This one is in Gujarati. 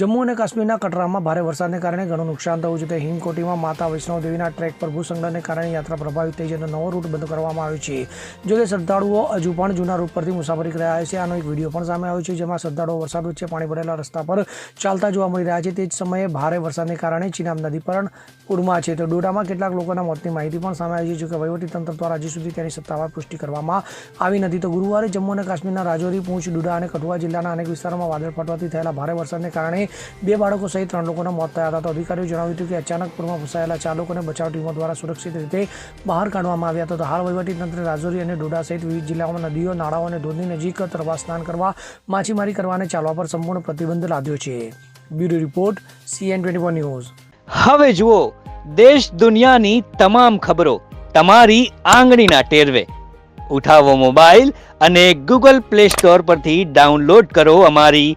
જમ્મુ અને કાશ્મીરના કટરામાં ભારે વરસાદને કારણે ઘણું નુકસાન થયું છે. તે હિમકોટીમાં માતા વૈષ્ણવ દેવીના ટ્રેક પર ભૂસંગને કારણે યાત્રા પ્રભાવિત થઈ છે અને નવો રૂટ બંધ કરવામાં આવ્યો છે. જો કે શ્રદ્ધાળુઓ હજુ પણ જૂના રૂટ પરથી મુસાફરી કરી રહ્યા છે. આનો એક વીડિયો પણ સામે આવ્યો છે, જેમાં શ્રદ્ધાળુઓ વરસાદ વચ્ચે પાણી ભરેલા રસ્તા પર ચાલતા જોવા મળી રહ્યા છે. તે જ સમયે ભારે વરસાદને કારણે ચિનાબ નદી પણ પૂરમાં છે. તો ડોડામાં કેટલાક લોકોના મોતની માહિતી પણ સામે આવી છે. જોકે વહીવટીતંત્ર દ્વારા હજી સુધી તેની સત્તાવાર પુષ્ટિ કરવામાં આવી નથી. તો ગુરુવારે જમ્મુ અને કાશ્મીરના રાજૌરી, પૂંછ, ડુડા અને કઠુઆ જિલ્લાના અનેક વિસ્તારોમાં વાદળ ફાટવાથી થયેલા ભારે વરસાદને કારણે બે બાળકો સહિત ત્રણ લોકોના મોત થયા હતા. તો અધિકારીઓ જણાવ્યું હતું કે અચાનક પૂરમાં ફસાયેલા ચાર લોકોને બચાવ ટીમો દ્વારા સુરક્ષિત રીતે બહાર કાઢવામાં આવ્યા હતા. હાલ વહીવટીતંત્રે રાજૌરી અને ડોડા સહિત વિવિધ જિલ્લાઓમાં નદીઓ, નાળાઓ અને ધોધની નજીક તરવા સ્નાન કરવા, માછીમારી કરવા અને ચાલવા પર સંપૂર્ણ પ્રતિબંધ લાદ્યો છે. Bureau report CN twenty news. હવે જુઓ, દેશ દુનિયાની તમામ ખબરો તમારી આંગળીના ટેરવે. ઉઠાવો મોબાઈલ અને ગૂગલ પ્લે સ્ટોર પરથી ડાઉનલોડ કરો અમારી